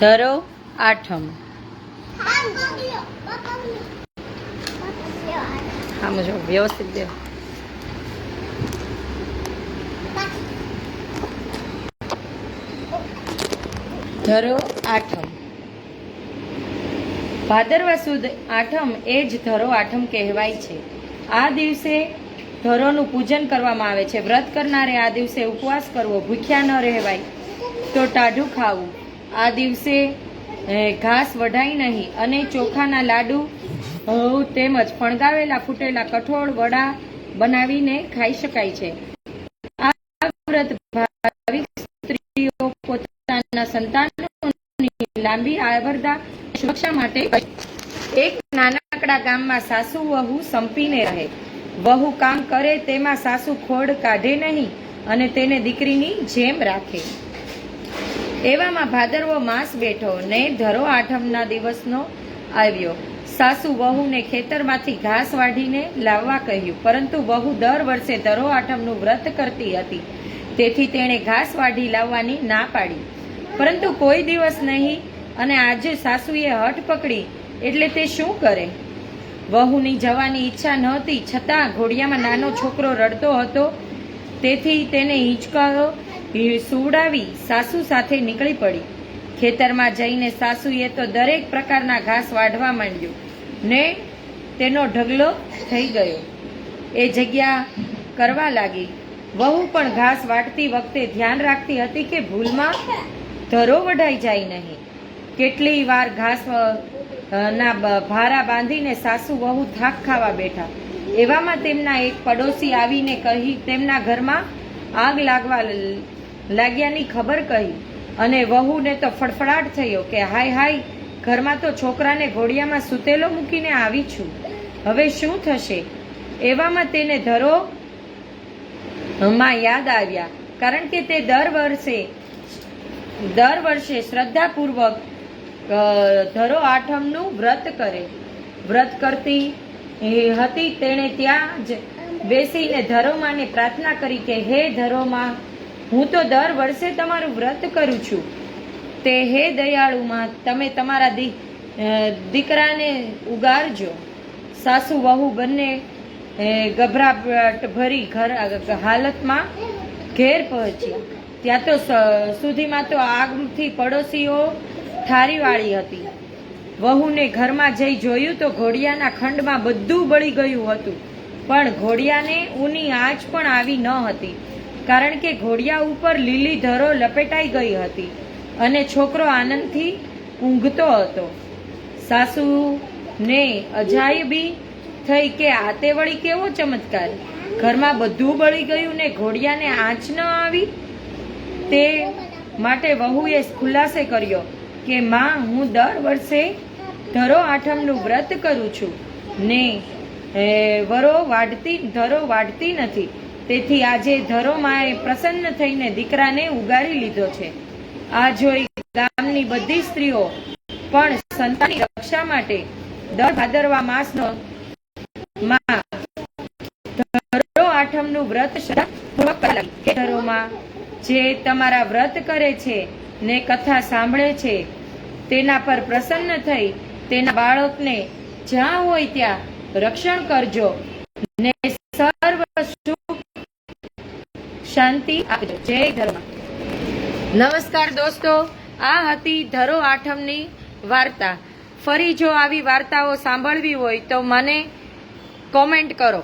ધરો આઠમ. આમ જો વ્યવસ્થિત ધરો આઠમ. ભાદરવા સુદ આઠમ એ જ ધરો આઠમ કહેવાય છે. આ દિવસે ધરોનું પૂજન કરવામાં આવે છે. વ્રત કરનારે આ દિવસે ઉપવાસ કરવો, ભૂખ્યા ન રહેવાય, તો ટાઢું ખાવું. આ દિવસે ઘાસ વઢાય નહીં. અને ચોખાના લાડુ તેમજ ફણગાવેલા ફૂટેલા કઠોળ, વડા બનાવીને ખાઈ શકાય છે. આ વ્રત ભાવિક સ્ત્રીઓ પોતાના સંતાનોની લાંબી આવરદા સુરક્ષા માટે. એક નાનકડા ગામમાં સાસુ વહુ સંપીને રહે. વહુ કામ કરે તેમાં સાસુ ખોડ કાઢે નહીં અને તેને દીકરીની જેમ રાખે. એવામાં ભાદરવો માસ બેઠો ને ધરો આઠમના દિવસનો આવ્યો. સાસુ વહુને ખેતરમાંથી ઘાસ વાઢીને લાવવા કહ્યું, પરંતુ વહુ દર વર્ષે ધરો આઠમનું વ્રત કરતી હતી. તેથી તેણે ઘાસ વાઢી લાવવાની ના પાડી. પરંતુ કોઈ દિવસ નહીં અને આજે સાસુએ હઠ પકડી, એટલે તે શું કરે? વહુની જવાની ઈચ્છા નહોતી, છતાં ઘોડિયામાં નાનો છોકરો રડતો હતો. તેથી તેને હિંચકાઓ સુવડાવી સાસુ સાથે નીકળી પડી. ખેતરમાં જઈને સાસુએ તો દરેક પ્રકારના ઘાસ વાઢવા માંડ્યું ને તેનો ઢગલો થઈ ગયો. એ જગ્યા કરવા લાગી. વહુ પણ ઘાસ વાટતી વખતે ધ્યાન રાખતી હતી કે ભૂલમાં ધરો વઢાઈ જાય નહીં. કેટલી વાર ઘાસ ના ભારા બાંધીને સાસુ વહુ થાક ખાવા બેઠા. એવામાં તેમના એક પડોશી આવીને કહી તેમના ઘરમાં આગ લાગવા લાગ્યાની ખબર કહી અને વહુને તો ફડફડાટ થયો કે હાય હાય, ઘરમાં તો છોકરાને ઘોડિયામાં સૂતેલો મૂકીને આવી છું. હવે શું થશે? એવામાં તેને ધરો માં યાદ આવ્યા, કારણ કે તે દર વર્ષે દર વર્ષે શ્રદ્ધાપૂર્વક ધરો આઠમનું વ્રત કરે. વ્રત કરતી હતી તેણે ત્યાં જ બેસીને ધરોમાને પ્રાર્થના કરી કે, હે ધરોમાં હું તો દર વર્ષે તમારું વ્રત કરું છું. તે હે દયાળુમાં, તમે તમારા દી દીકરાને ઉગારજો. સાસુ, વહુ બંને ગભરાટ ભરી ઘર હાલતમાં ઘેર પહોંચ્યા. ત્યાં તો સુધીમાં તો આગથી પડોશીઓ ઠારીવાળી હતી. વહુને ઘરમાં જઈ જોયું તો ઘોડિયાના ખંડમાં બધું બળી ગયું હતું. પણ ઘોડિયાને ઊની આંચ પણ આવી ન હતી. કારણ કે ઘોડિયા ઉપર લીલી ધરો લપેટાઈ ગઈ હતી અને છોકરો આનંદથી ઊંઘતો હતો. સાસુને અજાયબી થઈ કે આ તે વળી કેવો ચમત્કાર? ઘરમાં બધું બળી ગયું ને ઘોડિયાને આંચ ન આવી? તે માટે વહુએ ખુલાસે કર્યો કે, માં, હું દર વર્ષે ધરો આઠમનું વ્રત કરું છું. ને વરો, વાઢતી, ધરો વાઢતી નથી. તેથી આજે ધરો માએ પ્રસન્ન થઈને દીકરાને ઉગારી લીધો છે. આ જોઈ ગામની બધી સ્ત્રીઓ પણ સંતાનની રક્ષા માટે દર ભાદરવા માસનો માં ધરો આઠમનું વ્રત શ્રદ્ધાપૂર્વક ધરોમાં, જે તમારા વ્રત કરે છે ને કથા સાંભળે છે, તેના પર પ્રસન્ન થઈ તેના બાળકને જ્યાં હોય ત્યાં રક્ષણ કરજો ને સર્વ શાંતિ આપજો જય ધર્મ નમસ્કાર દોસ્તો. આ હતી ધરો આઠમની વાર્તા. ફરી જો આવી વાર્તાઓ સાંભળવી હોય તો મને કોમેન્ટ કરો.